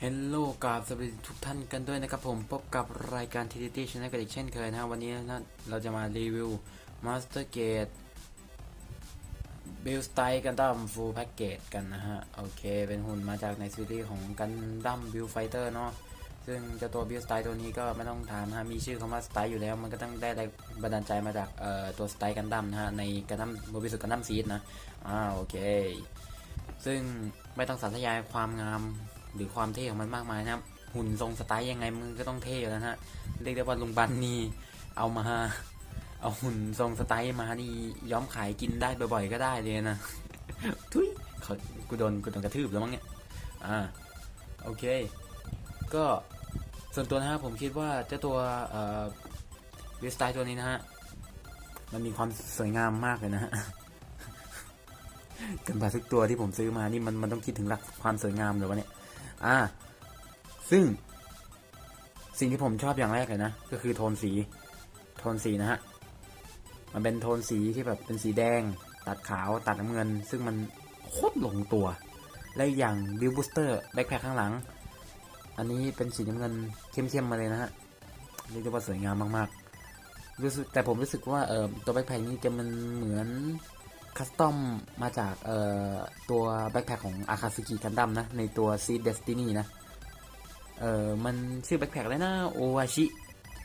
เฮลโลกราบสวัสดีทุกท่านกันด้วยนะครับผมพบกับรายการ TTT Channel กันอีกเช่นเคยนะฮะวันนี้นะเราจะมารีวิว Master Gate Build Style Gundam Full Package กันนะฮะ โอเค เป็นหุ่นมาจากในซีรีส์ของ Gundam Build Fighter เนาะซึ่งเจ้าตัว Build Style ตัวนี้ก็ไม่ต้องถามนะฮะมีชื่อคำว่า Style อยู่แล้ว มันก็ต้องได้แรงบันดาลใจมาจากเอ่อตัว Style Gundam นะฮะ ใน Gundam Mobile Gundam Seed นะอ่าโอเค ซึ่งไม่ต้องสาธยายความงาม หรือความเท่ของมันมากมายนะครับ หุ่นทรงสไตล์ยังไงมันก็ต้องเท่อยู่แล้วนะฮะเรียกได้ว่าลุงบันนี่เอามาเอาหุ่นทรงสไตล์มานี่ย้อมขายกินได้บ่อยๆก็ได้เลยนะทุยเขากูโดนกูโดนกระทืบแล้วมั้งเนี่ยอ่าโอเค ก็ส่วนตัวนะฮะผมคิดว่าเจ้าตัวเอ่อวิสไตล์ตัวนี้นะฮะมันมีความสวยงามมากเลยนะฮะกันบาทุกตัวที่ผมซื้อมานี่มันมันต้องคิดถึงหลักความสวยงามเลยวะเนี่ย อ่า ซึ่ง สิ่งที่ผมชอบอย่างแรกเลยนะ ก็คือโทนสี โทนสีนะฮะ มันเป็นโทนสีที่แบบเป็นสีแดง ตัดขาว ตัดน้ำเงิน ซึ่งมันโคตรลงตัว และอย่างบิวบูสเตอร์แบ็คแพคข้างหลัง อันนี้เป็นสีน้ำเงินเข้มๆมาเลยนะฮะเรียกได้ว่าสวยงามมากๆรู้สึกแต่ผมรู้สึกว่าเออตัวแบ็คแพคนี้จะมันเหมือน คัสตอมมาจากเอ่อตัวแบ็คแพคของอาคาซึกิกันดัมนะ ในตัว Seed Destiny นะ เอ่อมันชื่อแบ็คแพคอะไรนะโอวาชิ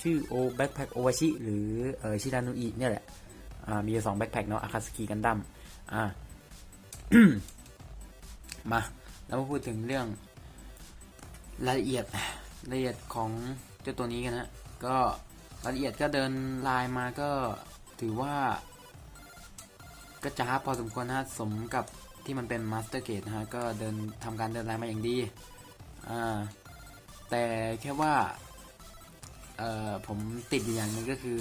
ชื่อโอแบ็คแพคโอวาชิหรือเอ่อชิรานุอิเนี่ยแหละอ่ามีสองแบ็คแพคเนาะอาคาซึกิกันดัมอ่ามาแล้วมาพูดถึงเรื่องรายละเอียดรายละเอียดของเจ้าตัวนี้กันนะก็รายละเอียดก็เดินลายมาก็ถือว่า ก็จ้าพอสมควรนะฮะสมกับที่มันเป็นมาสเตอร์เกตนะฮะก็เดินทำการเดินลายมาอย่างดีอ่าแต่แค่ว่าเอ่อผมติดอยู่อย่างนึงก็คือ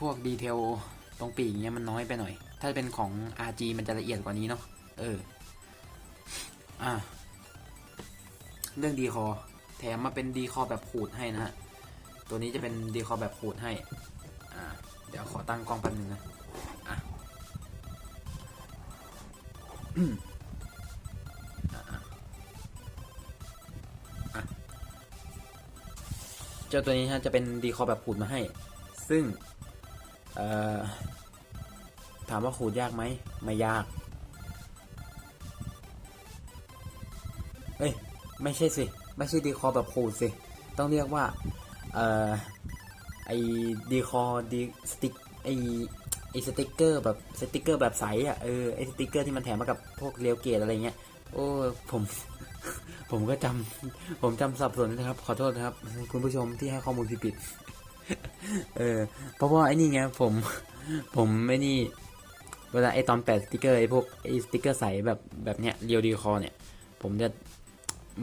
พวกดีเทลตรงปีกเงี้ยมันน้อยไปหน่อย ถ้าเป็นของ RG มันจะละเอียดกว่านี้เนาะเอออ่าเรื่องดีคอแถมมาเป็นดีคอแบบขูดให้นะฮะ ตัวนี้จะเป็นดีคอแบบขูดให้ อ่า เดี๋ยวขอตั้งกล้องแป๊บนึงนะ เจ้าตัวนี้ฮะจะเป็นดีคอแบบขูดมาให้ ซึ่งถามว่าขูดยากไหมไม่ยากเอ้ยไม่ใช่สิ ไม่ใช่ดีคอแบบขูดสิ ต้องเรียกว่า เอ่อไอดีคอดีสติกไอ ไอสติกเกอร์แบบสติกเกอร์แบบใสอะเออไอสติกเกอร์ที่มันแถมมากับพวกเรียวเกตอะไรเงี้ยโอ้ผม ผมก็จำผมจำสับสนนะครับ ขอโทษนะครับ คุณผู้ชมที่ให้ข้อมูลผิดเออเพราะว่าไอ้นี่ไงผม ผมไม่นี่ เวลาไอตอนแปะสติกเกอร์ไอพวกไอสติกเกอร์ใสแบบแบบเนี้ยเรียวดีคอเนี่ย ผมจะ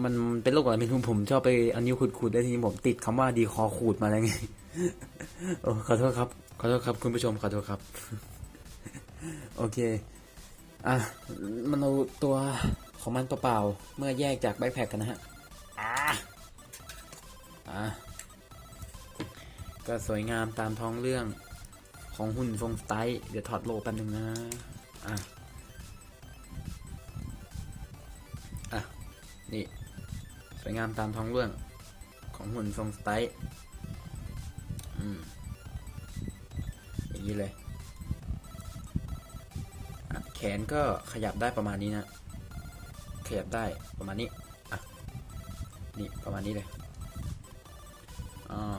มันเป็นโรคอะไรไม่รู้ผมชอบไปเอานิ้วขูดๆได้ทีนี้ผมติดคำว่าดีคอขูดมาแล้วไง โอ้ขอโทษครับ ขอโทษครับ คุณผู้ชมขอโทษครับ โอเค อะ มันเอาตัวของมันเปล่าๆ เมื่อแยกจากแบ็คแพคกันนะฮะ อะอะก็สวยงามตามท้องเรื่องของหุ่นทรงสไตล์เดี๋ยวถอดโลแป๊บนึงนะ อะ อะ นี่ สวยงามตามท้องเรื่องของหุ่นทรงสไตล์ อย่างนี้เลยแขนก็ขยับได้ประมาณนี้นะ ขยับได้ประมาณนี้อะนี่ประมาณนี้เลยอ่า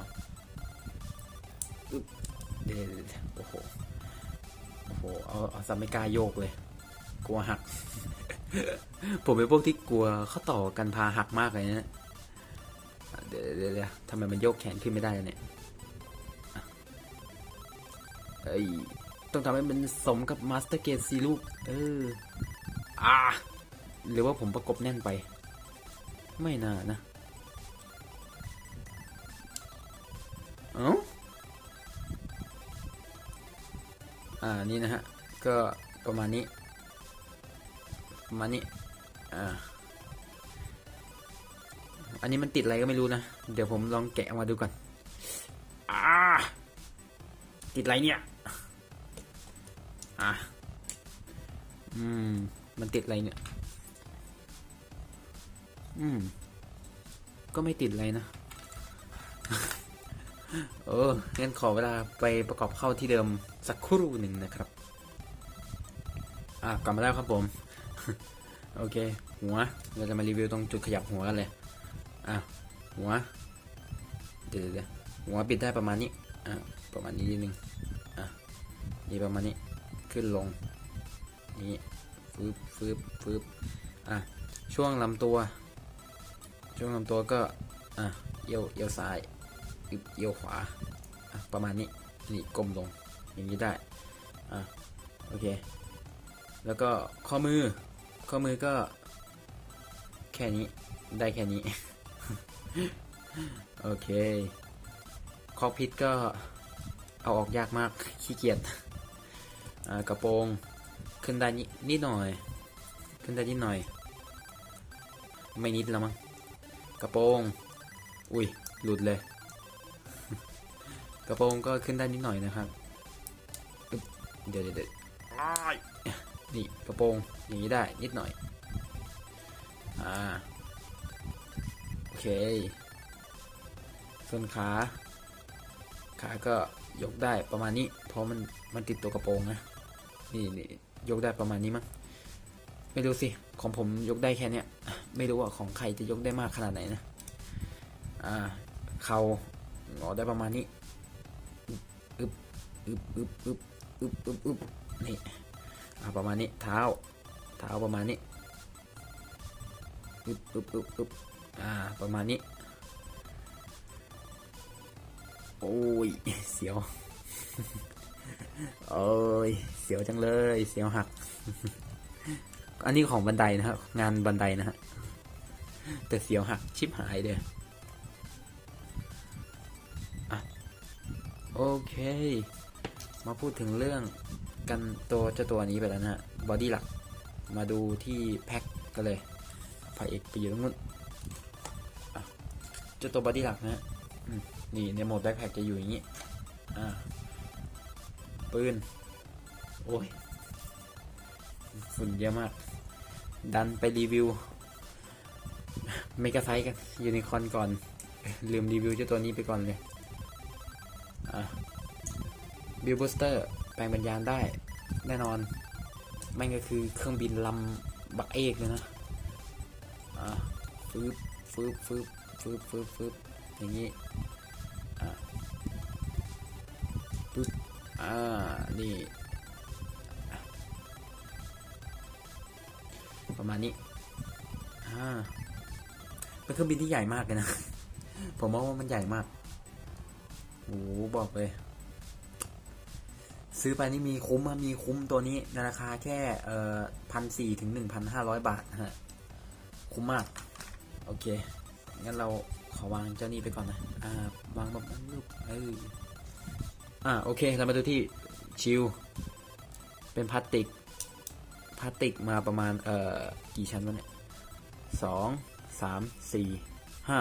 อึ๊บเดี๋ยวเดโอ้โหโอ้โหเอาเอาซัมไม่กล้าโยกเลย กลัวหัก ผมเป็นพวกที่กลัวเข้าต่อกันพาหักมากเลยนะเดี๋ยวเดี๋ยวทำไมมันโยกแขนขึ้นไม่ได้เนี่ย เอ้ยต้องทำให้มันสมกับมาสเตอร์เกตซีลูก เออ อ่า หรือว่าผมประกบแน่นไป ไม่น่านะ เอ้าอ่า นี่นะฮะ ก็ประมาณนี้ ประมาณนี้ อ่า อันนี้มันติดอะไรก็ไม่รู้นะ เดี๋ยวผมลองแกะออกมาดูก่อน อ่า ติดอะไรเนี่ย อืม มันติดอะไรเนี่ย อืม ก็ไม่ติดอะไรนะ เอองั้นขอเวลาไปประกอบเข้าที่เดิมสักครู่หนึ่งนะครับ อะกลับมาแล้วครับผม โอเค หัว เราจะมารีวิวตรงจุดขยับหัวกันเลย อะ หัว เดี๋ยวเดี๋ยวหัวปิดได้ประมาณนี้ อะ ประมาณนี้นิดนึง อะ นี่ประมาณนี้ ขึ้นลง นี่ฟืบฟืบฟืบอะช่วงลำตัว ช่วงลำตัวก็อะเอียวเอียวซ้ายเอียวขวาอะประมาณนี้นี่ก้มลงอย่างนี้ได้อะโอเค แล้วก็ข้อมือข้อมือก็ แค่นี้ได้แค่นี้ โอเคคอกพิษก็เอาออกยากมากขี้เกียจกระโปรง ขึ้นได้นินิดหน่อย ขึ้นได้นิดหน่อย ไม่นิดแล้วมั้ง กระโปรง อุ้ย หลุดเลย กระโปรงก็ขึ้นได้นิดหน่อยนะครับอึ๊บเดี๋ยวเดี๋ยวเดี๋ยวนี่กระโปรงอย่างนี้ได้นิดหน่อย อ่า โอเค ส่วนขา ขาก็ยกได้ประมาณนี้ เพราะมันมันติดตัวกระโปรงนะ นี่นี่ ยกได้ประมาณนี้มั้งไม่รู้สิ ของผมยกได้แค่เนี้ย ไม่รู้ว่าของใครจะยกได้มากขนาดไหนนะ อ่า เขาหงอได้ประมาณนี้อึบอึบอึบอึบอึบอึบอึบนี่อ่าประมาณนี้ เท้า เท้าประมาณนี้อึบอึบอึบอึบอ่า ประมาณนี้ โอ้ย เสียว โอ้ย เสียวจังเลย เสียวหัก อันนี้ของบันไดนะครับ งานบันไดนะฮะ แต่เสียวหักชิบหายเลยอะโอเค มาพูดถึงเรื่องกันตัวเจ้าตัวนี้ไปแล้วนะฮะ บอดี้หลัก มาดูที่แพ็คกันเลยพระเอกไปอยู่ตรงนู้นเจ้าตัวบอดี้หลักนะฮะนี่ในโหมดแบ็คแพ็คจะอยู่อย่างนี้ อ่า ปืน โอ้ย ฝุ่นเยอะมาก ดันไปรีวิว เมกาไซกันยูนิคอนก่อน ลืมรีวิวเจ้าตัวนี้ไปก่อนเลยอะบิลบูสเตอร์แปลงบรรยานได้ แน่นอนม่งก็คือเครื่องบินลำบักเอกเลยนะอะฟืบฟืบฟืบฟืบฟืบฟืบอย่างนี้อะปึ๊บ อ่า นี่ ประมาณนี้อ่าเป็นเครื่องบินที่ใหญ่มากเลยนะ ผมมองว่ามันใหญ่มากโอ้บอกเลย ซื้อไปนี่มีคุ้มอะมีคุ้มตัวนี้ในราคาแค่เอ่อพันสี่ถึงหนึ่งพันห้าร้อยบาทฮะ คุ้มมาก โอเค งั้นเราขอวางเจ้านี้ไปก่อนนะ อ่า วางแบบนั้นลูกเออ อ่าโอเคเรามาดูที่ชิลเป็นพลาสติกพลาสติกมาประมาณเอ่อกี่ชั้นวะเนี่ยสองสามสี่ห้า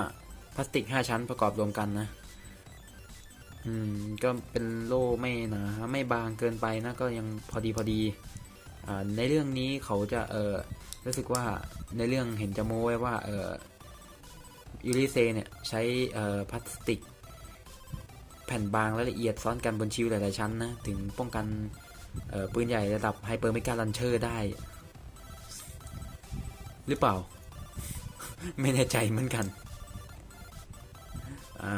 พลาสติกห้าชั้นประกอบรวมกันนะ อืม ก็เป็นโล่ไม่หนาไม่บางเกินไปนะก็ยังพอดีพอดีอ่าในเรื่องนี้เขาจะเอ่อรู้สึกว่าในเรื่องเห็นจะโม้ไว้ว่าเอ่อยูริเซเนี่ยใช้เอ่อพลาสติก ผ่นบางและละเอียดซ้อนกันบนชิวหลายๆชั้นนะ ถึงป้องกันปืนใหญ่ระดับไฮเปอร์เมกาลันเชอร์ได้ หรือเปล่า ไม่แน่ใจเหมือนกัน อ่า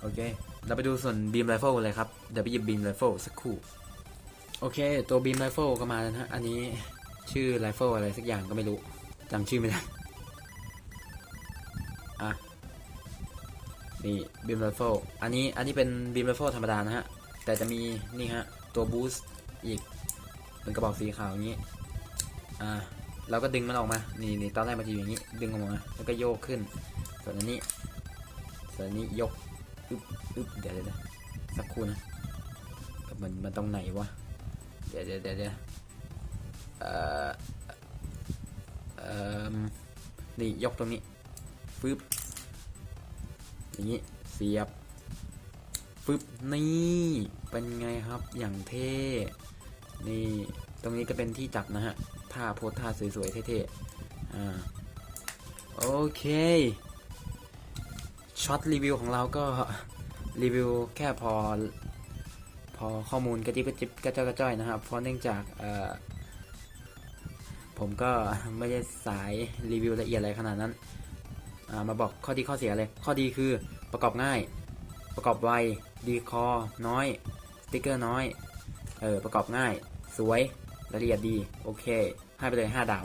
โอเค เราไปดูส่วนบีมไรเฟิลเลยครับ เดี๋ยวไปหยิบบีมไรเฟิลสักครู่ โอเค ตัวบีมไรเฟิลก็มาแล้วนะ อันนี้ชื่อไรเฟิลอะไรสักอย่างก็ไม่รู้จำชื่อไม่ได้ นี่บีมไรเฟิลอันนี้อันนี้เป็นบีมไรเฟิลธรรมดานะฮะ แต่จะมีนี่ฮะ ตัวบูสต์อีกเป็นกระบอกสีขาวอย่างนี้ อ่าเราก็ดึงมันออกมา นี่นี่ตอนแรกมันจะอยู่อย่างนี้ ดึงออกมา แล้วก็โยกขึ้น ส่วนอันนี้ ส่วนอันนี้ยก อึบอึบเดี๋ยวเดี๋ยวสักครู่นะมันมันตรงไหนวะ เดี๋ยวเดี๋ยวเดี๋ยวเดี๋ยวเอ่อ เอ่อ นี่ยกตรงนี้ฟึบ อย่างนี้เสียบฟึบนี่เป็นไงครับอย่างเท่นี่ตรงนี้ก็เป็นที่จับนะฮะท่าโพสท่าสวยๆเท่ๆอ่าโอเคช็อตรีวิวของเราก็รีวิวแค่พอพอข้อมูลกระจิบกระจิบกระจ้อยกระจ้อยนะครับ เพราะเนื่องจากเอ่อผมก็ไม่ได้สายรีวิวละเอียดอะไรขนาดนั้น มาบอกข้อดีข้อเสียเลย ข้อดีคือประกอบง่าย ประกอบไว ดีคอ น้อย สติกเกอร์น้อย เออ ประกอบง่าย สวย ละเอียดดี โอเค ให้ไปเลย 5 ดาว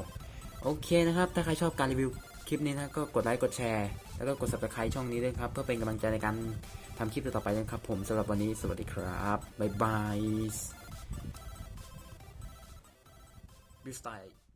โอเคนะครับ ถ้าใครชอบการรีวิวคลิปนี้นะก็กดไลค์ กดแชร์ แล้วก็กด subscribe ช่องนี้ด้วยครับ เพื่อเป็นกำลังใจในการทำคลิปต่อไปนะครับ ผมสำหรับวันนี้ สวัสดีครับ บ๊ายบายบิวสไตล์